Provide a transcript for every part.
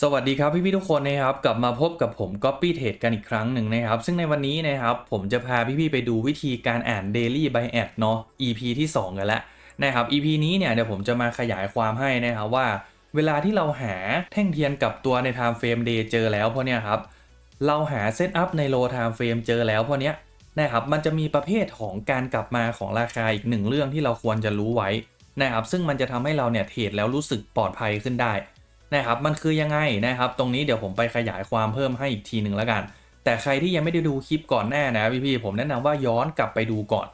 สวัสดีครับพี่พี่ทุกคนนะครับกลับมาพบกับผม Copy Trade กันอีกครั้งหนึ่งนะครับ ซึ่งในวันนี้นะครับผมจะพาพี่พี่ไปดูวิธีการอ่าน Daily by Ad เนาะ EP ที่ 2 กันแล้วนะครับ EP นี้เนี่ยเดี๋ยวผมจะมาขยายความให้นะครับว่า เวลาที่เราหาแท่งเทียนกับตัวใน Time Frame Day เจอแล้วพวกเนี้ยครับเราหาเซตอัพใน Low Time Frame เจอแล้วพวกเนี้ยนะครับมันจะมีประเภทของการกลับมาของราคาอีกหนึ่งเรื่องที่เราควรจะรู้ไว้นะครับซึ่งมันจะทำให้เราเนี่ยเทรดแล้วรู้สึกปลอดภัยขึ้นได้ นะครับมันคือยังไงนะครับ ตรงนี้เดี๋ยวผมไปขยายความเพิ่มให้อีกทีหนึ่งแล้วกัน แต่ใครที่ยังไม่ได้ดูคลิปก่อนแน่นะพี่ๆผมแนะนำว่าย้อนกลับไปดูก่อน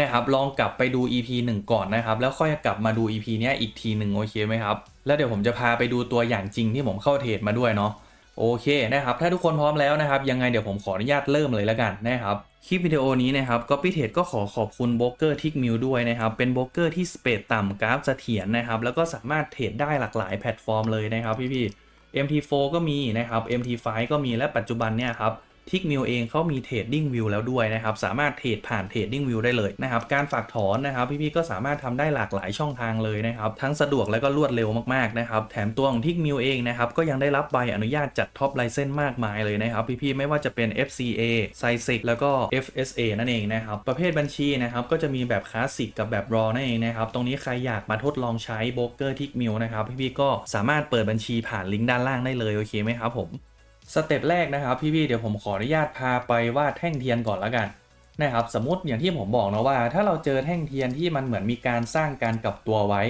นะครับลองกลับไปดู EP 1 ก่อนนะครับแล้วค่อยกลับมาดู EP เนี้ยอีกทีหนึ่งโอเคไหมครับแล้วเดี๋ยวผมจะพาไปดูตัวอย่างจริงที่ผมเข้าเทรดมาด้วยเนาะ โอเคนะครับ ถ้าทุกคนพร้อมแล้วนะครับ ยังไงเดี๋ยวผมขออนุญาตเริ่มเลยแล้วกันนะครับคลิปวิดีโอนี้นะครับก็พี่เทรดก็ขอขอบคุณโบรกเกอร์ทิกมิวด้วยนะครับ เป็นโบรกเกอร์ที่สเปดต่ำกราฟเสถียรนะครับ แล้วก็สามารถเทรดได้หลากหลายแพลตฟอร์มเลยนะครับพี่ๆ MT4 ก็มีนะครับ MT5 ก็มีและปัจจุบันเนี่ยครับ ทิกมิวเองเขามีเทรดดิ้งวิวแล้วด้วยนะครับ สามารถเทรดผ่านเทรดดิ้งวิวได้เลยนะครับ การฝากถอนนะครับ พี่ๆก็สามารถทำได้หลากหลายช่องทางเลยนะครับ ทั้งสะดวกและก็รวดเร็วมากๆนะครับ แถมตัวของทิกมิวเองนะครับ ก็ยังได้รับใบอนุญาตจัดท็อปไลเซนส์มากมายเลยนะครับ พี่ๆไม่ว่าจะเป็น FCA s i s e c แล้วก็ FSA นั่นเองนะครับ ประเภทบัญชีนะครับ ก็จะมีแบบคลาสสิกกับแบบรอนั่นเองนะครับ ตรงนี้ใครอยากมาทดลองใช้โบรกเกอร์ทิกมิวนะครับ พี่ๆก็สามารถเปิดบัญชีผ่านลิงก์ด้านล่างได้เลยโอเคไหมครับผม สเต็ปแรกนะครับพี่ๆเดี๋ยวผมขออนุญาตพาไปวาดแท่งเทียนก่อนแล้วกันนะครับสมมติอย่างที่ผมบอกนะว่า ถ้าเราเจอแท่งเทียนที่มันเหมือนมีการสร้างการกลับตัวไว้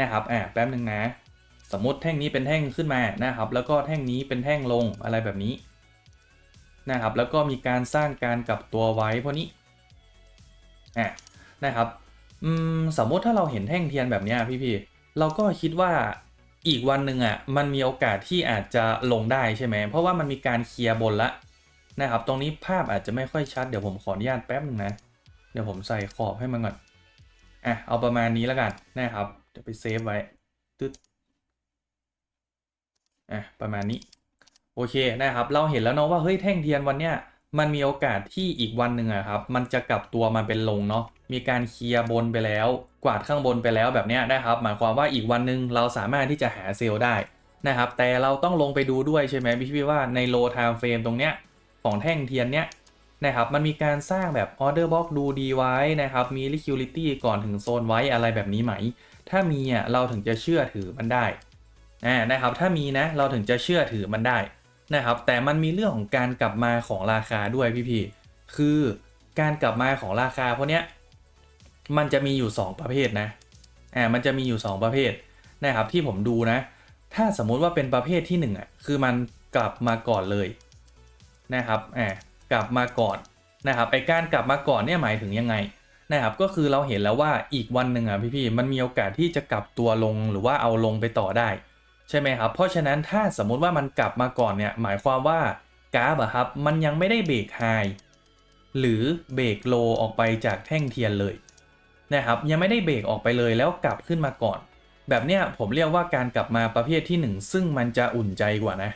นะครับอ่าแป๊บนึงนะ สมมติแท่งนี้เป็นแท่งขึ้นมานะครับ แล้วก็แท่งนี้เป็นแท่งลงอะไรแบบนี้นะครับ แล้วก็มีการสร้างการกลับตัวไว้พวกนี้อะนะครับอืมสมมติถ้าเราเห็นแท่งเทียนแบบนี้พี่ๆเราก็คิดว่า อีกวันหนึ่งอะมันมีโอกาสที่อาจจะลงได้ใช่ไหมเพราะว่ามันมีการเคลียร์บนละนะครับ ตรงนี้ภาพอาจจะไม่ค่อยชัดเดี๋ยวผมขออนุญาตแป๊บหนึ่งนะ เดี๋ยวผมใส่ขอบให้มันก่อนอะเอาประมาณนี้แล้วกันนะครับเดี๋ยวไปเซฟไว้ตึ๊ดอะประมาณนี้ โอเคนะครับ เราเห็นแล้วเนาะว่าเฮ้ยแท่งเทียนวันเนี้ยมันมีโอกาสที่อีกวันหนึ่งอะครับ มันจะกลับตัวมาเป็นลงเนาะมีการเคลียร์บนไปแล้ว กวาดข้างบนไปแล้วแบบนี้นะครับหมายความว่าอีกวันหนึ่งเราสามารถที่จะหาเซลล์ได้นะครับแต่เราต้องลงไปดูด้วยใช่ไหมพี่พี่ว่าใน low time frame ตรงเนี้ยของแท่งเทียนเนี้ยนะครับมันมีการสร้างแบบ order box ดูดีไว้นะครับมี liquidity ก่อนถึงโซนไว้อะไรแบบนี้ไหม ถ้ามีอะเราถึงจะเชื่อถือมันได้นะครับถ้ามีนะเราถึงจะเชื่อถือมันได้นะครับแต่มันมีเรื่องของการกลับมาของราคาด้วยพี่ๆคือการกลับมาของราคาพวกเนี้ย มันจะมีอยู่ 2 ประเภทนะอ่ามันจะมีอยู่ 2 ประเภทนะครับที่ผมดูนะ ถ้าสมมุติว่าเป็นประเภทที่1อะคือมันกลับมาก่อนเลยนะครับอ่ากลับมาก่อนนะครับไอการกลับมาก่อนเนี่ยหมายถึงยังไงนะครับก็คือเราเห็นแล้วว่าอีกวันหนึ่งอะพี่ๆมันมีโอกาสที่จะกลับตัวลงหรือว่าเอาลงไปต่อได้ใช่ไหมครับ เพราะฉะนั้นถ้าสมมุติว่ามันกลับมาก่อนเนี่ยหมายความว่ากราฟอะครับมันยังไม่ได้เบรกไฮหรือเบรกโลออกไปจากแท่งเทียนเลย นะครับยังไม่ได้เบรกออกไปเลยแล้วกลับขึ้นมาก่อน แบบเนี้ยผมเรียกว่าการกลับมาประเภทที่ 1 ซึ่งมันจะอุ่นใจกว่านะ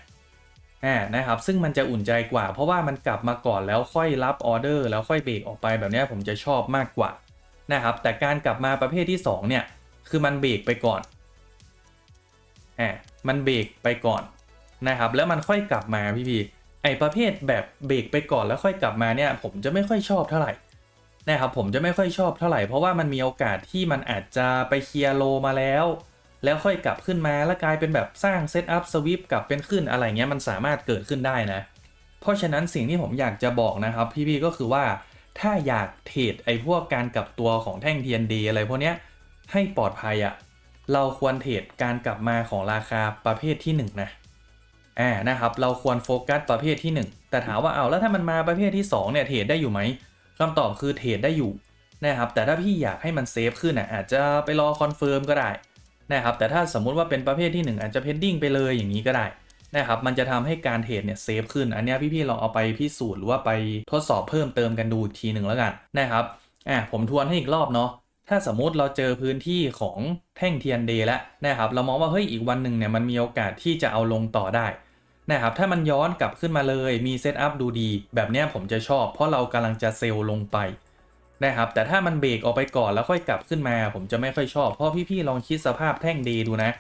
อ่านะครับซึ่งมันจะอุ่นใจกว่า เพราะว่ามันกลับมาก่อนแล้วค่อยรับออเดอร์แล้วค่อยเบรกออกไปแบบนี้ผมจะชอบมากกว่านะครับแต่การกลับมาประเภทที่สองเนี่ย คือมันเบรกไปก่อนอ่ามันเบรกไปก่อนนะครับแล้วมันค่อยกลับมาพี่พี่ไอประเภทแบบเบรกไปก่อนแล้วค่อยกลับมาเนี่ย ผมจะไม่ค่อยชอบเท่าไหร่ นะครับผมจะไม่ค่อยชอบเท่าไหร่เพราะว่ามันมีโอกาสที่มันอาจจะไปเคลียร์โลมาแล้ว แล้วค่อยกลับขึ้นมาแล้วกลายเป็นแบบสร้างเซตอัพสวิปกลับเป็นขึ้นอะไรเงี้ยมันสามารถเกิดขึ้นได้นะ เพราะฉะนั้นสิ่งที่ผมอยากจะบอกนะครับพี่ๆก็คือว่าถ้าอยากเทรดไอ้พวกการกลับตัวของแท่งเทียนดีอะไรพวกเนี้ยให้ปลอดภัยอะเราควรเทรดการกลับมาของราคาประเภทที่1นะอ่านะครับเราควรโฟกัสประเภทที่ 1 แต่ถามว่าเอาแล้วถ้ามันมาประเภทที่2เนี่ยเทรดได้อยู่ไหม คำตอบคือเทรดได้อยู่นะครับแต่ถ้าพี่อยากให้มันเซฟขึ้นอะอาจจะไปรอคอนเฟิร์มก็ได้นะครับแต่ถ้าสมมุติว่าเป็นประเภทที่ 1 อาจจะเพนดิ้งไปเลยอย่างนี้ก็ได้นะครับมันจะทำให้การเทรดเนี่ยเซฟขึ้น อันนี้พี่ๆลองเอาไปพิสูจน์หรือว่าไปทดสอบเพิ่มเติมกันดูอีกทีหนึ่งแล้วกันนะครับอ่าผมทวนให้อีกรอบเนาะถ้าสมมติเราเจอพื้นที่ของแท่งเทียนเดย์แล้วนะครับเรามองว่าเฮ้ยอีกวันหนึ่งเนี่ยมันมีโอกาสที่จะเอาลงต่อได้ นะครับถ้ามันย้อนกลับขึ้นมาเลยมีเซตอัพดูดี แบบนี้ผมจะชอบ เพราะเรากำลังจะเซลล์ลงไปนะครับแต่ถ้ามันเบรกออกไปก่อนแล้วค่อยกลับขึ้นมา ผมจะไม่ค่อยชอบ เพราะพี่ๆลองคิดสภาพแท่งเดย์ดูนะ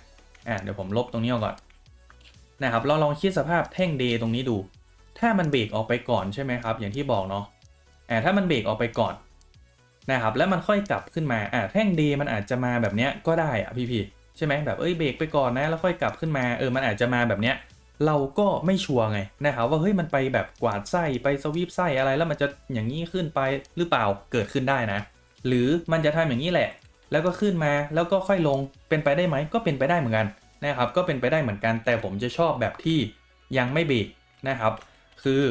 อะเดี๋ยวผมลบตรงนี้ออกก่อนนะครับเราลองคิดสภาพแท่ง day ตรงนี้ดู ถ้ามันเบรกออกไปก่อนใช่ไหมครับ อย่างที่บอกเนาะอ่าถ้ามันเบรกออกไปก่อนนะครับแล้วมันค่อยกลับขึ้นมาอ่าแท่ง day มันอาจจะมาแบบเนี้ยก็ได้อะพี่ๆใช่ไหมแบบเอ้ยเบรกไปก่อนนะแล้วค่อยกลับขึ้นมาเออมันอาจจะมาแบบเนี้ย เราก็ไม่ชัวร์ไงนะครับว่าเฮ้ยมันไปแบบกวาดไส้ไปสวีปไส้อะไรแล้วมันจะอย่างนี้ขึ้นไปหรือเปล่าเกิดขึ้นได้นะ หรือมันจะทำอย่างนี้แหละ แล้วก็ขึ้นมาแล้วก็ค่อยลงเป็นไปได้ไหมก็เป็นไปได้เหมือนกันนะครับก็เป็นไปได้เหมือนกัน แต่ผมจะชอบแบบที่ยังไม่เบรกนะครับ คือ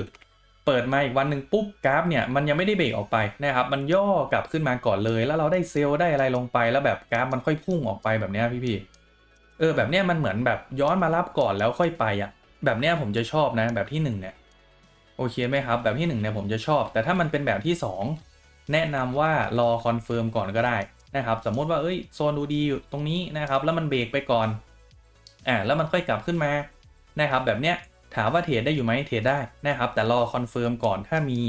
เปิดมาอีกวันหนึ่งปุ๊บกราฟเนี่ยมันยังไม่ได้เบรกออกไปนะครับมันย่อกลับขึ้นมาก่อนเลย แล้วเราได้เซลล์ได้อะไรลงไปแล้วแบบกราฟมันค่อยพุ่งออกไปแบบนี้พี่ๆเออแบบเนี้ยมันเหมือนแบบย้อนมารับก่อนแล้วค่อยไปอะ แบบเนี้ยผมจะชอบนะ แบบที่1เนี่ยโอเคไหมครับ แบบที่1เนี่ยผมจะชอบ แต่ถ้ามันเป็นแบบที่ 2 แนะนำว่ารอคอนเฟิร์มก่อนก็ได้นะครับสมมติว่าเอ้ยโซนดูดีอยู่ตรงนี้นะครับ แล้วมันเบรกไปก่อนอ่าแล้วมันค่อยกลับขึ้นมานะครับ แบบเนี้ยถามว่าเทรดได้อยู่ไหมเทรดได้นะครับ แต่รอคอนเฟิร์มก่อนถ้ามี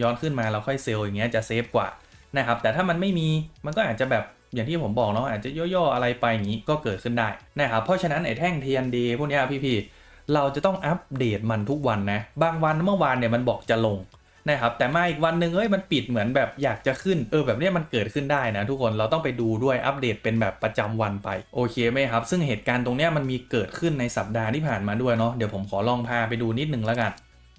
ย้อนขึ้นมาเราค่อยเซลล์อย่างเงี้ยจะเซฟกว่านะครับ แต่ถ้ามันไม่มีมันก็อาจจะแบบอย่างที่ผมบอกเนาะอาจจะย่อๆอะไรไปอย่างนี้ก็เกิดขึ้นได้นะครับเพราะฉะนั้นไอ้แท่ง TND พวกนี้พี่ๆ เราจะต้องอัปเดตมันทุกวันนะ บางวันเมื่อวานเนี่ยมันบอกจะลงนะครับ แต่มาอีกวันหนึ่งเอ้ยมันปิดเหมือนแบบอยากจะขึ้น เออแบบนี้มันเกิดขึ้นได้นะทุกคน เราต้องไปดูด้วยอัปเดตเป็นแบบประจำวันไป โอเคไหมครับ ซึ่งเหตุการณ์ตรงนี้มันมีเกิดขึ้นในสัปดาห์ที่ผ่านมาด้วยเนาะ เดี๋ยวผมขอลองพาไปดูนิดนึงแล้วกัน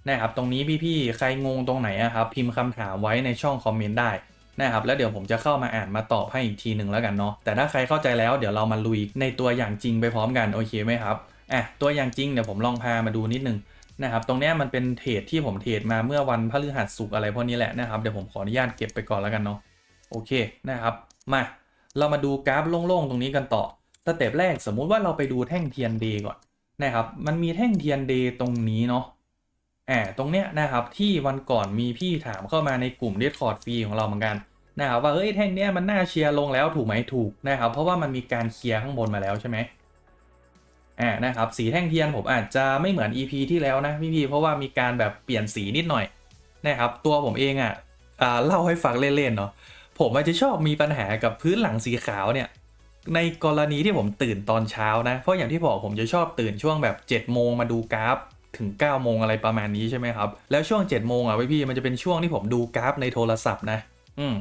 นะครับ ตรงนี้พี่ๆ ใครงงตรงไหนอะครับ พิมพ์คำถามไว้ในช่องคอมเมนต์ได้นะครับแล้วเดี๋ยวผมจะเข้ามาอ่านมาตอบให้อีกทีหนึ่งแล้วกันเนาะ แต่ถ้าใครเข้าใจแล้วเดี๋ยวเรามาลุยในตัวอย่างจริงไปพร้อมกันโอเคไหมครับ อะตัวอย่างจริงเดี๋ยวผมลองพามาดูนิดนึงนะครับตรงนี้มันเป็นเทรดที่ผมเทรดมาเมื่อวันพฤหัสศุกอะไรพวกนี้แหละนะครับเดี๋ยวผมขออนุญาตเก็บไปก่อนแล้วกันเนาะโอเคนะครับมาเรามาดูกราฟโล่งๆตรงนี้กันต่อสเต็ปแรกสมมุติว่าเราไปดูแท่งเทียนเดย์ก่อนนะครับมันมีแท่งเทียนเดย์ตรงนี้เนาะแอบตรงเนี้ยนะครับที่วันก่อนมีพี่ถามเข้ามาในกลุ่ม Discord ฟรีของเราเหมือนกันนะครับว่าเฮ้ยแท่งเนี้ยมันน่าเชียร์ลงแล้วถูกไหมถูกนะครับเพราะว่ามันมีการเคลียร์ข้างบนมาแล้วใช่ไหม อ่านะครับสีแท่งเทียนผมอาจจะไม่เหมือน EP ที่แล้วนะพี่ๆเพราะว่ามีการแบบเปลี่ยนสีนิดหน่อยนะครับตัวผมเองอะอ่าเล่าให้ฟังเล่นๆเนาะผมอาจจะชอบมีปัญหากับพื้นหลังสีขาวเนี่ยในกรณีที่ผมตื่นตอนเช้านะ เพราะอย่างที่บอกผมจะชอบตื่นช่วงแบบ7จ็ดโมงมาดูกราฟถึง9ก้าโมงอะไรประมาณนี้ใช่ไหมครับ แล้วช่วง7จ็ดโมงอะพี่ๆมันจะเป็นช่วงที่ผมดูกราฟในโทรศัพท์นะ อืม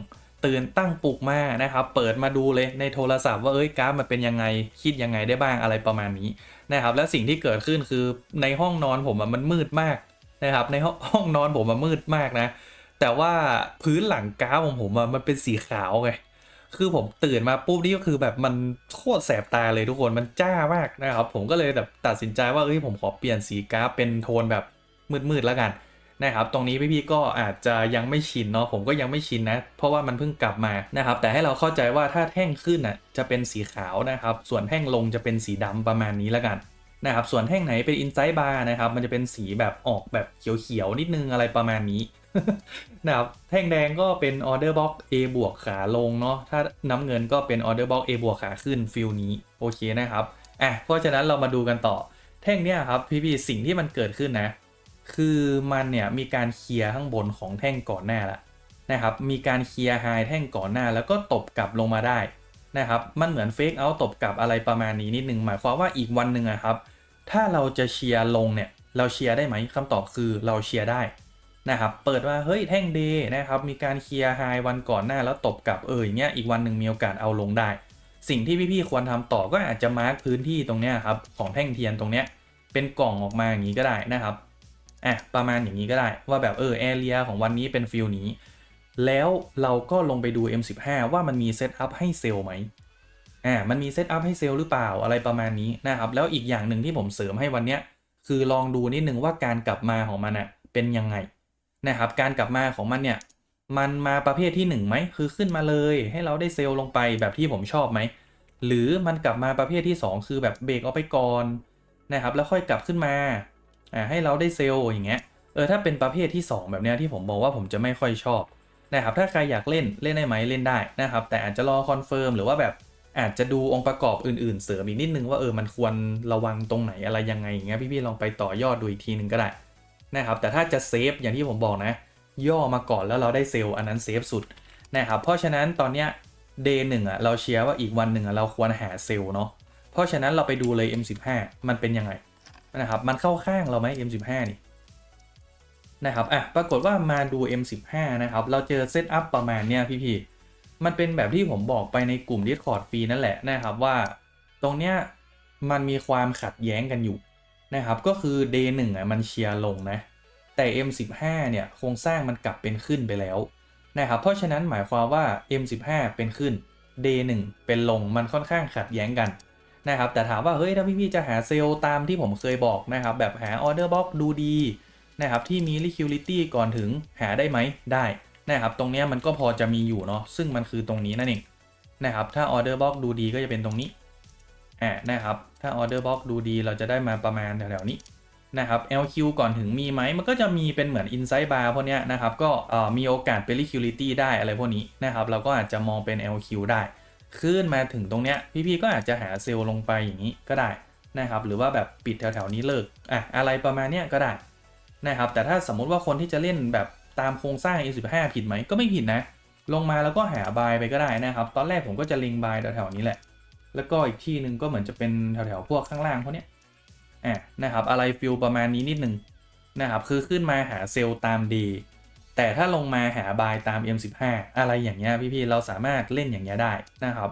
ตื่นตั้งปลุกมานะครับ เปิดมาดูเลยในโทรศัพท์ว่าเอ้ยกราฟมันเป็นยังไงคิดยังไงได้บ้างอะไรประมาณนี้นะครับ และสิ่งที่เกิดขึ้นคือในห้องนอนผมมันมืดมากนะครับ ในห้องห้องนอนผมมันมืดมากนะ แต่ว่าพื้นหลังกราฟของผมมันเป็นสีขาวไงคือผมตื่นมาปุ๊บนี่ก็คือแบบมันโคตรแสบตาเลยทุกคนมันจ้ามากนะครับ ผมก็เลยแบบตัดสินใจว่าเอ้ยผมขอเปลี่ยนสีกราฟเป็นโทนแบบมืดๆแล้วกัน นะครับ ตรงนี้พี่ๆก็อาจจะยังไม่ชินเนาะผมก็ยังไม่ชินนะ เพราะว่ามันเพิ่งกลับมานะครับ แต่ให้เราเข้าใจว่าถ้าแท่งขึ้นอะจะเป็นสีขาวนะครับ ส่วนแท่งลงจะเป็นสีดำประมาณนี้แล้วกันนะครับ ส่วนแท่งไหนเป็นอินไซด์บาร์นะครับ มันจะเป็นสีแบบออกแบบเขียวๆนิดนึงอะไรประมาณนี้นะครับแท่งแดงก็เป็นออเดอร์บ็อก A บวกขาลงเนาะถ้าน้ำเงินก็เป็นออเดอร์บ็อก A บวกขาขึ้นฟิลนี้โอเคนะครับอะเพราะฉะนั้นเรามาดูกันต่อแท่งเนี้ยครับพี่ๆสิ่งที่มันเกิดขึ้นนะ คือมันเนี่ยมีการเคลียร์ข้างบนของแท่งก่อนหน้าแล้วนะครับ มีการเคลียร์ไฮแท่งก่อนหน้า แล้วก็ตบกลับลงมาได้นะครับ มันเหมือนเฟกเอาตบกลับอะไรประมาณนี้นิดนึง หมายความว่าอีกวันหนึ่งอะครับ ถ้าเราจะเชียร์ลงเนี่ย เราเชียร์ได้ไหมคำตอบคือเราเชียร์ได้นะครับ เปิดว่าเฮ้ยแท่งเดนะครับ มีการเคลียร์ไฮวันก่อนหน้าแล้วตบกลับเอออย่างเงี้ย อีกวันหนึ่งมีโอกาสเอาลงได้ สิ่งที่พี่ๆควรทำต่อก็อาจจะมาร์กพื้นที่ตรงเนี้ยครับของแท่งเทียนตรงเนี้ยเป็นกล่องออกมาอย่างนี้ก็ได้นะครับ อะประมาณอย่างนี้ก็ได้ว่าแบบเออแอเรียของวันนี้เป็นฟิลนี้ แล้วเราก็ลงไปดู M15 ว่ามันมีเซตอัพให้เซลล์ไหมอ่ามันมีเซตอัพให้เซลล์หรือเปล่าอะไรประมาณนี้นะครับแล้วอีกอย่างหนึ่งที่ผมเสริมให้วันเนี้ยคือลองดูนิดนึงว่าการกลับมาของมันอะเป็นยังไงนะครับการกลับมาของมันเนี่ยมันมาประเภทที่1ไหมคือขึ้นมาเลยให้เราได้เซลล์ลงไปแบบที่ผมชอบไหมหรือมันกลับมาประเภทที่ 2 คือแบบเบรกเอาไปก่อนนะครับแล้วค่อยกลับขึ้นมา อ่าให้เราได้เซลล์อย่างเงี้ยเออถ้าเป็นประเภทที่ 2 แบบเนี้ยที่ผมบอกว่าผมจะไม่ค่อยชอบนะครับถ้าใครอยากเล่นเล่นได้ไหมเล่นได้นะครับแต่อาจจะรอคอนเฟิร์มหรือว่าแบบอาจจะดูองค์ประกอบอื่นๆ เสริมอีกนิดนึงว่าเออมันควรระวังตรงไหนอะไรยังไงอย่างเงี้ยพี่ๆลองไปต่อยอดดูอีกทีนึงก็ได้นะครับแต่ถ้าจะเซฟอย่างที่ผมบอกนะ ย่อมาก่อนแล้วเราได้เซลล์อันนั้นเซฟสุดนะครับเพราะฉะนั้นตอนเนี้ย day หนึ่งอะเราเชียร์ว่าอีกวันหนึ่งอะเราควรหาเซลล์เนาะเพราะฉะนั้นเราไปดูเลย M15 มันเป็นยังไง นะครับมันเข้าข้างเราไหม M15 นี่นะครับอะปรากฏว่ามาดู M15 นะครับเราเจอเซตอัพประมาณเนี้ยพี่ๆมันเป็นแบบที่ผมบอกไปในกลุ่ม Discord ฟรีนั่นแหละนะครับว่าตรงเนี้ยมันมีความขัดแย้งกันอยู่นะครับก็คือ D1 อะมันเชียร์ลงนะแต่ M15 เนี่ยโครงสร้างมันกลับเป็นขึ้นไปแล้วนะครับเพราะฉะนั้นหมายความว่า M15 เป็นขึ้น D1 เป็นลงมันค่อนข้างขัดแย้งกัน นะครับแต่ถามว่าเฮ้ยถ้าพี่ๆจะหาเซลล์ตามที่ผมเคยบอกนะครับแบบหา Order Box ดูดีนะครับที่มี Liquidity ก่อนถึงหาได้ไหมได้นะครับตรงนี้มันก็พอจะมีอยู่เนาะซึ่งมันคือตรงนี้นั่นเองนะครับถ้า Order Box ดูดีก็จะเป็นตรงนี้อ่านะครับถ้า Order Box ดูดีเราจะได้มาประมาณแถวๆนี้นะครับ LQ ก่อนถึงมีไหมมันก็จะมีเป็นเหมือน Insight Bar พวกเนี้ยนะครับก็มีโอกาสเป็น Liquidity ได้อะไรพวกนี้นะครับเราก็อาจจะมองเป็น LQ ได้ ขึ้นมาถึงตรงเนี้ยพี่ๆก็อาจจะหาเซลล์ลงไปอย่างนี้ก็ได้นะครับหรือว่าแบบปิดแถวๆนี้เลิกอะอะไรประมาณเนี้ยก็ได้นะครับแต่ถ้าสมมุติว่าคนที่จะเล่นแบบตามโครงสร้าง A15 ผิดไหมก็ไม่ผิดนะ ลงมาแล้วก็หาบายไปก็ได้นะครับ ตอนแรกผมก็จะลิงบายแถวๆนี้แหละ แล้วก็อีกที่หนึ่งก็เหมือนจะเป็นแถวๆพวกข้างล่างพวกเนี้ยอะนะครับอะไรฟิลประมาณนี้นิดนึงนะครับคือขึ้นมาหาเซลล์ตาม D แต่ถ้าลงมาหาบายตาม M15 อะไรอย่างเงี้ยพี่ๆเราสามารถเล่นอย่างเงี้ยได้นะครับ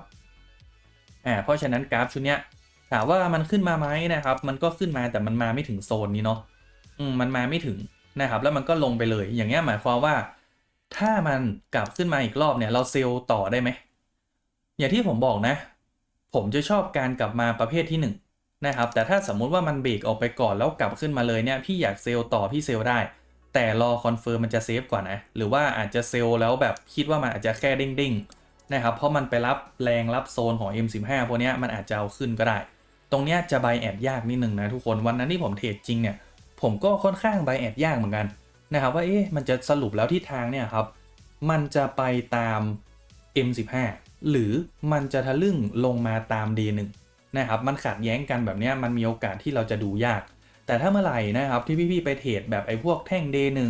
อ่าเพราะฉะนั้นกราฟชุดเนี้ยถามว่ามันขึ้นมาไหมนะครับ มันก็ขึ้นมาแต่มันมาไม่ถึงโซนนี้เนาะอืมมันมาไม่ถึงนะครับ แล้วมันก็ลงไปเลย อย่างเงี้ยหมายความว่า ถ้ามันกลับขึ้นมาอีกรอบเนี่ย เราเซลล์ต่อได้ไหมอย่างที่ผมบอกนะ ผมจะชอบการกลับมาประเภทที่หนึ่งนะครับ แต่ถ้าสมมุติว่ามันเบรกออกไปก่อนแล้วกลับขึ้นมาเลยเนี่ย พี่อยากเซลล์ต่อพี่เซลล์ได้ แต่รอคอนเฟิร์มมันจะเซฟกว่านะ หรือว่าอาจจะเซลแล้วแบบคิดว่ามันอาจจะแค่เด้งๆนะครับเพราะมันไปรับแรงรับโซนของ M15 พวกนี้มันอาจจะเอาขึ้นก็ได้ ตรงเนี้ยจะใบแอดยากนิดนึงนะทุกคนวันนั้นที่ผมเทรดจริงเนี่ยผมก็ค่อนข้างใบแอดยากเหมือนกันนะครับว่าเอ๊ะมันจะสรุปแล้วทิศทางเนี่ยครับมันจะไปตาม M15 หรือมันจะทะลึ่งลงมาตาม D1 นะครับมันขัดแย้งกันแบบนี้มันมีโอกาสที่เราจะดูยาก แต่ถ้าเมื่อไหร่นะครับที่พี่ๆไปเทรดแบบไอ้พวกแท่ง D1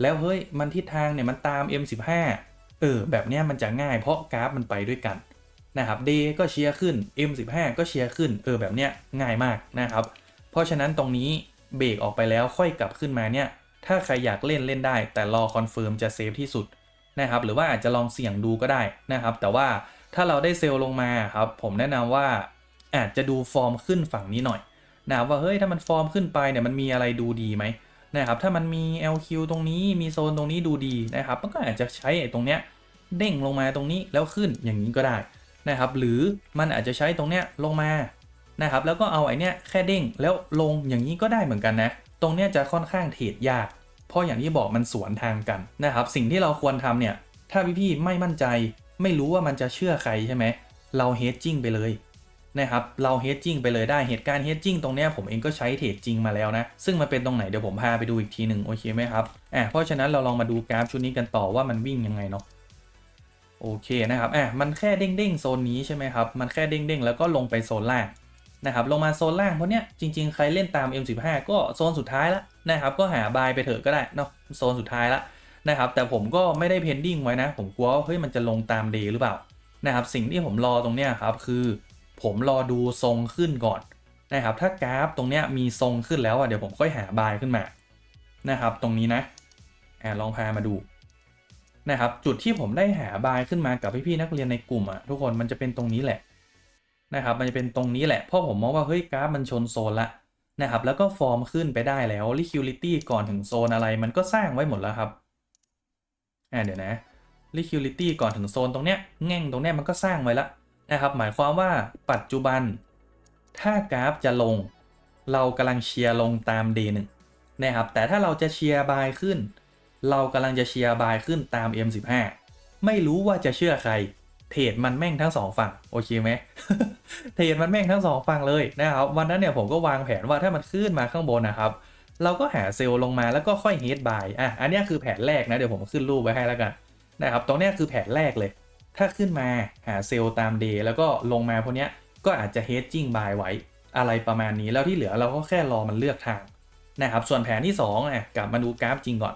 แล้วเฮ้ยมันทิศทางเนี่ยมันตาม M15 เออแบบเนี้ยมันจะง่ายเพราะกราฟมันไปด้วยกันนะครับ D ก็เชียร์ขึ้น M15 ก็เชียร์ขึ้นเออแบบเนี้ยง่ายมากนะครับเพราะฉะนั้นตรงนี้เบรกออกไปแล้วค่อยกลับขึ้นมาเนี่ยถ้าใครอยากเล่นเล่นได้ แต่รอคอนเฟิร์มจะเซฟที่สุดนะครับหรือว่าอาจจะลองเสี่ยงดูก็ได้นะครับแต่ว่าถ้าเราได้เซลล์ลงมาครับผมแนะนำว่าอาจจะดูฟอร์มขึ้นฝั่งนี้หน่อย นะครับว่าเฮ้ยถ้ามันฟอร์มขึ้นไปเนี่ยมันมีอะไรดูดีไหมนะครับถ้ามันมี LQ ตรงนี้มีโซนตรงนี้ดูดีนะครับมันก็อาจจะใช้ไอ้ตรงเนี้ยเด้งลงมาตรงนี้แล้วขึ้นอย่างนี้ก็ได้นะครับหรือมันอาจจะใช้ตรงเนี้ยลงมานะครับแล้วก็เอาไอ้เนี้ยแค่เด้งแล้วลงอย่างนี้ก็ได้เหมือนกันนะตรงเนี้ยจะค่อนข้างเทรดยาก เพราะอย่างที่บอกมันสวนทางกันนะครับสิ่งที่เราควรทำเนี่ยถ้าพี่ๆไม่มั่นใจ ไม่รู้ว่ามันจะเชื่อใครใช่ไหมเราเฮดจิ้งไปเลย นะครับเราเฮดจิ้งไปเลยได้เหตุการณ์เฮดจิ้งตรงนี้ผมเองก็ใช้เทรดจริงมาแล้วนะซึ่งมันเป็นตรงไหนเดี๋ยวผมพาไปดูอีกทีหนึ่งโอเคไหมครับอะเพราะฉะนั้นเราลองมาดูกราฟชุดนี้กันต่อว่ามันวิ่งยังไงเนาะโอเคนะครับอะมันแค่เด้งๆโซนนี้ใช่ไหมครับมันแค่เด้งๆแล้วก็ลงไปโซนล่างนะครับลงมาโซนล่างเพราะเนี้ยจริงๆ ใครเล่นตาม M15 ก็โซนสุดท้ายล้วนะครับก็หาบายไปเถอะก็ได้เนาะโซนสุดท้ายละนะครับแต่ผมก็ไม่ได้เพนดิ้งไว้นะ ผมกลัวเฮ้ยมันจะลงตามเดย์หรือเปล่านะครับสิ่งที่ผมรอตรงเนี้ยครับคือ ผมรอดูทรงขึ้นก่อนนะครับ ถ้ากราฟตรงเนี้ยมีทรงขึ้นแล้วอะเดี๋ยวผมค่อยหาบายขึ้นมานะครับ ตรงนี้นะอ่าลองพามาดูนะครับ จุดที่ผมได้หาบายขึ้นมากับพี่ๆนักเรียนในกลุ่มอะทุกคนมันจะเป็นตรงนี้แหละนะครับ มันจะเป็นตรงนี้แหละเพราะผมมองว่าเฮ้ยกราฟมันชนโซนละนะครับ แล้วก็ฟอร์มขึ้นไปได้แล้ว liquidity ก่อนถึงโซนอะไร มันก็สร้างไว้หมดแล้วครับอ่าเดี๋ยวนะ liquidity ก่อนถึงโซนตรงเนี้ยแง่งตรงเนี้ยมันก็สร้างไว้แล้ว นะครับ หมายความว่าปัจจุบัน ถ้ากราฟจะลง เรากำลังเชียร์ลงตาม D1 นะครับ แต่ถ้าเราจะเชียร์บายขึ้น เรากำลังจะเชียร์บายขึ้นตาม M15 ไม่รู้ว่าจะเชื่อใคร เทรดมันแม่งทั้งสองฝั่งโอเคไหมเทรดมันแม่งทั้งสองฝั่งเลยนะครับ วันนั้นเนี่ยผมก็วางแผนว่าถ้ามันขึ้นมาข้างบนนะครับเราก็หาเซลล์ลงมาแล้วก็ค่อยเฮดบายอะ อันนี้คือแผนแรกนะ เดี๋ยวผมขึ้นรูปไว้ให้แล้วกันนะครับ ตรงนี้คือแผนแรกเลย ถ้าขึ้นมาหาเซลล์ตามเดย์แล้วก็ลงมาพวกนี้ก็อาจจะเฮดจิ้งบายไว้อะไรประมาณนี้แล้วที่เหลือเราก็แค่รอมันเลือกทางนะครับส่วนแผนที่2อะกลับมาดูกราฟจริงก่อน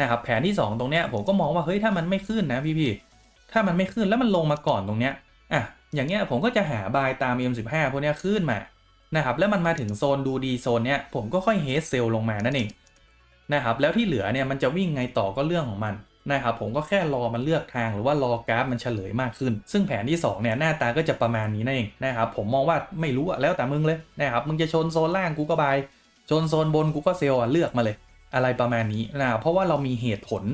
นะครับแผนที่ 2 ตรงเนี้ยผมก็มองว่าเฮ้ยถ้ามันไม่ขึ้นนะพี่ๆถ้ามันไม่ขึ้นแล้วมันลงมาก่อนตรงเนี้ยอะอย่างเงี้ยผมก็จะหาบายตาม M15 พวกเนี้ยขึ้นมานะครับแล้วมันมาถึงโซนดูดีโซนเนี้ยผมก็ค่อยเฮดเซลลงมานั่นเองนะครับแล้วที่เหลือเนี่ยมันจะวิ่งไงต่อก็เรื่องของมัน นะครับผมก็แค่รอมันเลือกทางหรือว่ารอกราฟมันเฉลยมากขึ้น ซึ่งแผนที่2เนี่ยหน้าตาก็จะประมาณนี้นั่นเองนะครับผมมองว่าไม่รู้อะแล้วแต่มึงเลยนะครับมึงจะชนโซนล่างกูก็บายชนโซนบนกูก็เซลล์อะเลือกมาเลย อะไรประมาณนี้นะเพราะว่าเรามีเหตุผล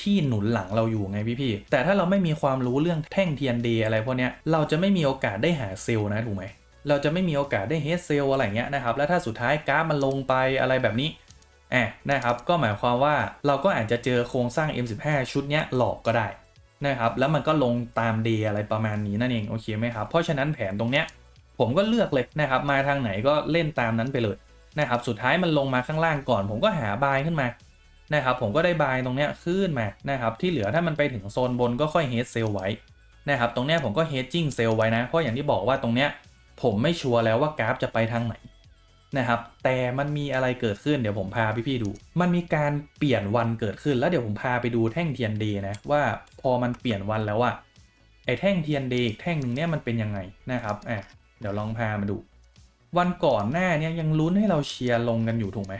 ที่หนุนหลังเราอยู่ไงพี่ๆแต่ถ้าเราไม่มีความรู้เรื่องแท่งเทียนเดย์อะไรพวกเนี้ย เราจะไม่มีโอกาสได้หาเซลล์นะถูกไหม เราจะไม่มีโอกาสได้เฮดเซลล์อะไรเงี้ยนะครับ แล้วถ้าสุดท้ายกราฟมันลงไปอะไรแบบนี้ อบนะครับก็หมายความว่าเราก็อาจจะเจอโครงสร้าง M15 ชุดเนี้ยหลอกก็ได้นะครับแล้วมันก็ลงตามเดย์อะไรประมาณนี้นั่นเองโอเคไหมครับเพราะฉะนั้นแผนตรงเนี้ยผมก็เลือกเลยนะครับมาทางไหนก็เล่นตามนั้นไปเลยนะครับสุดท้ายมันลงมาข้างล่างก่อน ผมก็หาบายขึ้นมานะครับผมก็ได้บายตรงเนี้ยขึ้นมานะครับที่เหลือถ้ามันไปถึงโซนบนก็ค่อยเฮดเซลไว้นะครับตรงเนี้ยผมก็เฮดจิ้งเซลไว้นะเพราะอย่างที่บอกว่าตรงเนี้ยผมไม่ชัวร์แล้วว่ากราฟจะไปทางไหน นะครับ แต่มันมีอะไรเกิดขึ้นเดี๋ยวผมพาพี่ๆดู มันมีการเปลี่ยนวันเกิดขึ้นแล้วเดี๋ยวผมพาไปดูแท่งเทียนเดย์นะว่าพอมันเปลี่ยนวันแล้วอะไอแท่งเทียนเดย์อีกแท่งหนึ่งเนี่ยมันเป็นยังไงนะครับอะเดี๋ยวลองพามาดู วันก่อนหน้าเนี่ยยังลุ้นให้เราเชียร์ลงกันอยู่ถูกไหม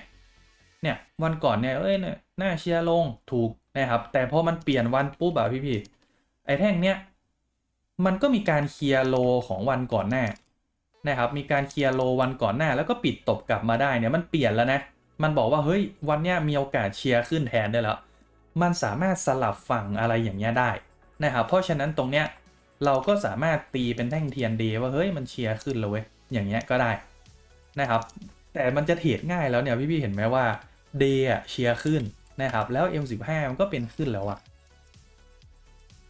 เนี่ยวันก่อนเนี่ยเอ้ยเนี่ยหน้าเชียร์ลงถูกนะครับ แต่พอมันเปลี่ยนวันปุ๊บอะพี่พี่ๆไอแท่งเนี้ยมันก็มีการเคลียร์โลของวันก่อนหน้า นะครับมีการเคลียร์โลวันก่อนหน้า แล้วก็ปิดตบกลับมาได้เนี่ยมันเปลี่ยนแล้วนะ มันบอกว่าเฮ้ยวันเนี้ยมีโอกาสเชียร์ขึ้นแทนได้แล้ว มันสามารถสลับฝั่งอะไรอย่างเงี้ยได้นะครับเพราะฉะนั้นตรงเนี้ยเราก็สามารถตีเป็นแท่งเทียนเดว่าเฮ้ยมันเชียร์ขึ้นแล้วเว้ยอย่างเงี้ยก็ได้นะครับแต่มันจะเทรดง่ายแล้วเนี่ยพี่ๆเห็นไหมว่าเดย์อะเชียร์ขึ้นนะครับแล้ว M15 มันก็เป็นขึ้นแล้วอะ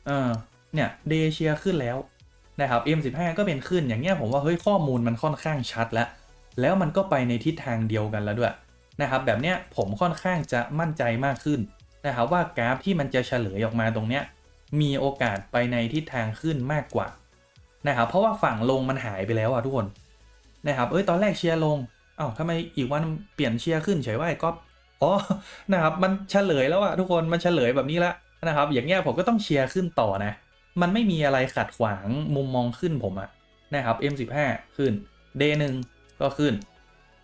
เออเนี่ยเดย์เชียร์ขึ้นแล้ว นะครับ M15 ก็เป็นขึ้นอย่างเงี้ยผมว่าเฮ้ยข้อมูลมันค่อนข้างชัดแล้ว แล้วมันก็ไปในทิศทางเดียวกันแล้วด้วยนะครับแบบเนี้ยผมค่อนข้างจะมั่นใจมากขึ้นนะครับว่ากราฟที่มันจะเฉลยออกมาตรงเนี้ยมีโอกาสไปในทิศทางขึ้นมากกว่านะครับเพราะว่าฝั่งลงมันหายไปแล้วอะทุกคนนะครับเอ้ยตอนแรกเชียร์ลงเอ้าทำไมอีกวันเปลี่ยนเชียร์ขึ้นเฉยว่าไอ้ก๊อฟอ๋อนะครับมันเฉลยแล้วอะทุกคนมันเฉลยแบบนี้ละนะครับอย่างเงี้ยผมก็ต้องเชียร์ขึ้นต่อนะ มันไม่มีอะไรขัดขวางมุมมองขึ้นผมอะนะครับ M15 ขึ้น D1 ก็ขึ้น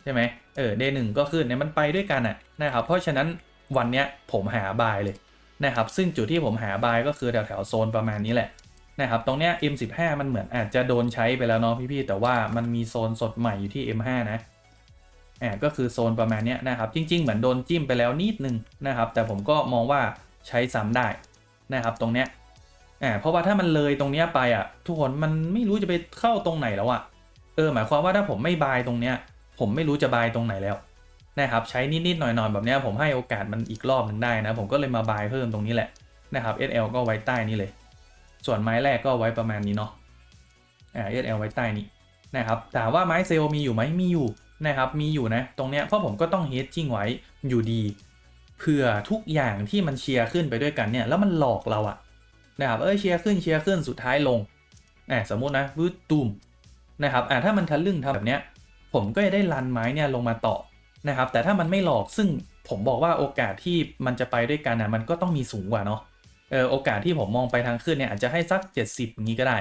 ใช่ไหมเออ D1 ก็ขึ้นเนี่ยมันไปด้วยกันอะนะครับ เพราะฉะนั้นวันเนี้ยผมหาบายเลยนะครับ ซึ่งจุดที่ผมหาบายก็คือแถวแถวโซนประมาณนี้แหละนะครับ ตรงเนี้ย M15 มันเหมือนอาจจะโดนใช้ไปแล้วเนาะพี่ๆ แต่ว่ามันมีโซนสดใหม่อยู่ที่ M5 นะอ่าก็คือโซนประมาณเนี้ยนะครับ จริง ๆ เหมือนโดนจิ้มไปแล้วนิดนึงนะครับ แต่ผมก็มองว่าใช้ซ้ำได้นะครับ ตรงเนี้ย อ่าเพราะว่าถ้ามันเลยตรงเนี้ยไปอะ ทุกคนมันไม่รู้จะไปเข้าตรงไหนแล้วอะเออหมายความว่าถ้าผมไม่บายตรงเนี้ย ผมไม่รู้จะบายตรงไหนแล้วนะครับใช้นิดๆหน่อยๆแบบเนี้ยผมให้โอกาสมันอีกรอบหนึ่งได้นะ ผมก็เลยมาบายเพิ่มตรงนี้แหละนะครับ SL ก็ไว้ใต้นี้เลย ส่วนไม้แรกก็ไว้ประมาณนี้เนาะอ่า SL ไว้ใต้นี้นะครับถามว่าไม้เซลมีอยู่ไหมมีอยู่นะครับมีอยู่นะตรงเนี้ยเพราะผมก็ต้องเฮดจิ้งไว้อยู่ดีเพื่อทุกอย่างที่มันเชียร์ขึ้นไปด้วยกันเนี่ยแล้วมันหลอกเราอะ นะครับเอ้ยเชียร์ขึ้นเชียร์ขึ้นสุดท้ายลงอ่าสมมุตินะวืดตูมนะครับอ่าถ้ามันทะลึ่งทำแบบเนี้ยผมก็จะได้ลันไม้เนี่ยลงมาต่อนะครับแต่ถ้ามันไม่หลอกซึ่งผมบอกว่าโอกาสที่มันจะไปด้วยกันนะมันก็ต้องมีสูงกว่าเนาะเออโอกาสที่ผมมองไปทางขึ้นเนี่ยอาจจะให้สัก 70อย่างนี้ก็ได้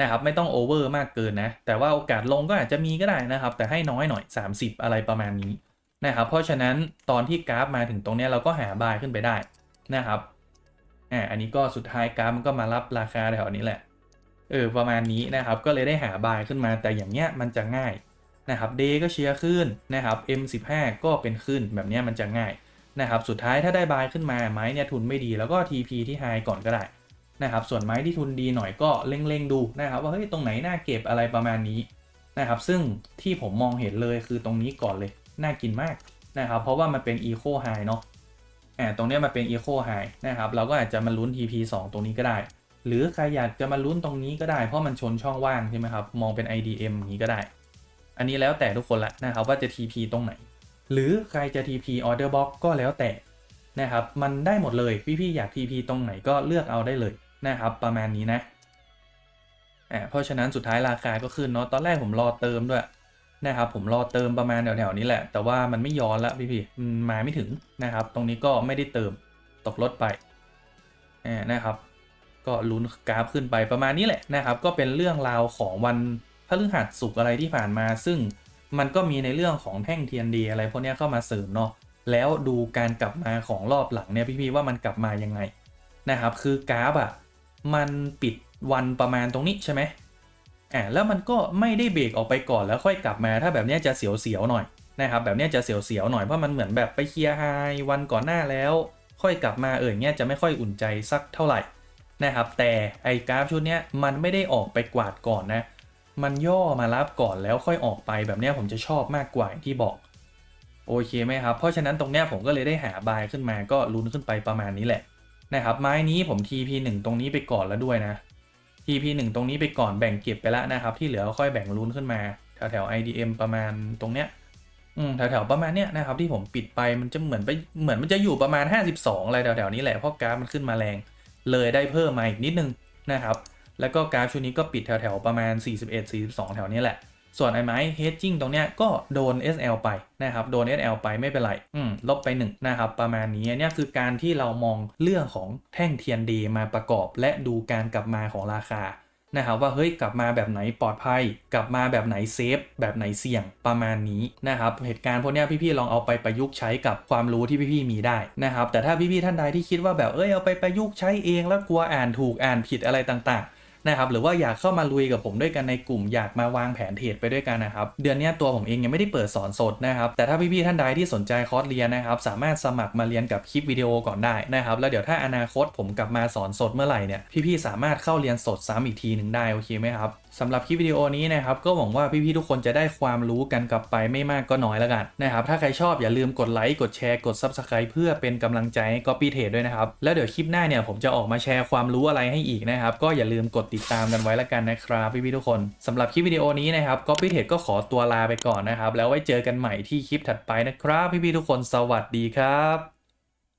นะครับไม่ต้องโอเวอร์มากเกินนะแต่ว่าโอกาสลงก็อาจจะมีก็ได้นะครับ แต่ให้น้อยหน่อย 30 อะไรประมาณนี้นะครับเพราะฉะนั้นตอนที่กราฟมาถึงตรงเนี้ยเราก็หาบายขึ้นไปได้นะครับ อ่าอันนี้ก็สุดท้ายกราฟมันก็มารับราคาแถวนี้แหละเออประมาณนี้นะครับก็เลยได้หาบายขึ้นมาแต่อย่างเงี้ยมันจะง่ายนะครับเดก็เชียร์ขึ้นนะครับ M15 ก็เป็นขึ้นแบบเนี้ยมันจะง่ายนะครับสุดท้ายถ้าได้บายขึ้นมาไม้เนี่ยทุนไม่ดีแล้วก็ TP ที่ไฮก่อนก็ได้นะครับส่วนไม้ที่ทุนดีหน่อยก็เล็งๆดูนะครับว่าเฮ้ยตรงไหนน่าเก็บอะไรประมาณนี้นะครับซึ่งที่ผมมองเห็นเลยคือตรงนี้ก่อนเลยน่ากินมากนะครับเพราะว่ามันเป็น Eco High เนาะ อ่าตรงนี้มันเป็น Eco High นะครับเราก็อาจจะมาลุ้น TP 2 ตรงนี้ก็ได้ หรือใครอยากจะมาลุ้นตรงนี้ก็ได้ เพราะมันชนช่องว่างใช่ไหมครับมองเป็น IDM อย่างนี้ก็ได้ อันนี้แล้วแต่ทุกคนละนะครับว่าจะ TP ตรงไหน หรือใครจะ TP Order Box ก็แล้วแต่นะครับมันได้หมดเลยพี่ๆอยาก TP ตรงไหนก็เลือกเอาได้เลยนะครับประมาณนี้นะอ่าเพราะฉะนั้นสุดท้ายราคาก็ขึ้นเนาะตอนแรกผมรอเติมด้วย นะครับผมรอเติมประมาณแถวๆนี้แหละ แต่ว่ามันไม่ย้อนละพี่ๆมันมาไม่ถึงนะครับ ตรงนี้ก็ไม่ได้เติมตกรถไปอ่นะครับ ก็ลุ้นกราฟขึ้นไปประมาณนี้แหละนะครับ ก็เป็นเรื่องราวของวันพฤหัสสุกอะไรที่ผ่านมา ซึ่งมันก็มีในเรื่องของแท่งเทียนดีอะไรพวกนี้เข้ามาเสริมเนาะแล้วดูการกลับมาของรอบหลังเนี่ยพี่ๆว่ามันกลับมายังไงนะครับ คือกราฟอะมันปิดวันประมาณตรงนี้ใช่ไหม อ่าแล้วมันก็ไม่ได้เบรกออกไปก่อนแล้วค่อยกลับมา ถ้าแบบนี้จะเสียวๆหน่อยนะครับแบบนี้จะเสียวๆหน่อยเพราะมันเหมือนแบบไปเคลียร์ไฮวันก่อนหน้าแล้ว ค่อยกลับมาเอออย่างเงี้ยจะไม่ค่อยอุ่นใจสักเท่าไหร่นะครับแต่ไอ้กราฟชุดนี้มันไม่ได้ออกไปกวาดก่อนนะมันย่อมารับก่อนแล้วค่อยออกไปแบบนี้ผมจะชอบมากกว่าที่บอกโอเคไหมครับเพราะฉะนั้นตรงเนี้ยผมก็เลยได้หาบายขึ้นมาก็ลุ้นขึ้นไปประมาณนี้แหละนะครับไม้นี้ผม TP 1 ตรงนี้ไปก่อนแล้วด้วยนะ TP 1ตรงนี้ไปก่อนแบ่งเก็บไปแล้วนะครับ ที่เหลือค่อยแบ่งลุ้นขึ้นมาแถวแถวๆ IDM ประมาณตรงเนี้ยอืมแถวแถวๆประมาณเนี้ยนะครับที่ผมปิดไปมันจะเหมือนไปเหมือนมันจะอยู่ประมาณ 52 อะไรแถวแถวๆนี้แหละเพราะกราฟมันขึ้นมาแรง เลยได้เพิ่มมาอีกนิดนึงนะครับ แล้วก็กราฟชุดนี้ก็ปิดแถวๆประมาณ 41 42 แถวนี้แหละ ส่วนไอ้ไม้ hedging ตรงเนี้ยก็โดน SL ไปนะครับ โดน SL ไปไม่เป็นไร อืม ลบไป1นะครับ ประมาณนี้อันเนี้ยคือการที่เรามองเรื่องของแท่งเทียนดีมาประกอบ และดูการกลับมาของราคานะครับว่าเฮ้ยกลับมาแบบไหนปลอดภัย กลับมาแบบไหนเซฟแบบไหนเสี่ยงประมาณนี้นะครับเหตุการณ์พวกนี้พี่ๆลองเอาไปประยุกต์ใช้กับความรู้ที่พี่ๆมีได้นะครับแต่ถ้าพี่ๆท่านใดที่คิดว่าแบบเอ้ยเอาไปประยุกต์ใช้เองแล้วกลัวอ่านถูกอ่านผิดอะไรต่างๆ นะครับหรือว่าอยากเข้ามาลุยกับผมด้วยกันในกลุ่มอยากมาวางแผนเทรดไปด้วยกันนะครับเดือนนี้ตัวผมเองยังไม่ได้เปิดสอนสดนะครับแต่ถ้าพี่ๆท่านใดที่สนใจคอร์สเรียนนะครับสามารถสมัครมาเรียนกับคลิปวิดีโอก่อนได้นะครับแล้วเดี๋ยวถ้าอนาคตผมกลับมาสอนสดเมื่อไหร่เนี่ยพี่ๆสามารถเข้าเรียนสดซ้ำอีกทีหนึ่งได้โอเคไหมครับ สำหรับคลิปวิดีโอนี้นะครับก็หวังว่าพี่ๆทุกคนจะได้ความรู้กันกลับไปไม่มากก็น้อยแล้วกันนะครับถ้าใครชอบอย่าลืมกดไลค์กดแชร์กด Subscribe เพื่อเป็นกำลังใจให้ Copy Trade ด้วยนะครับ แล้วเดี๋ยวคลิปหน้าเนี่ยผมจะออกมาแชร์ความรู้อะไรให้อีกนะครับ ก็อย่าลืมกดติดตามกันไว้แล้วกันนะครับพี่ๆทุกคนสำหรับคลิปวิดีโอนี้นะครับ Copy Trade ก็ขอตัวลาไปก่อนนะครับแล้วไว้เจอกันใหม่ที่คลิปถัดไปนะครับ พี่ๆทุกคนสวัสดีครับ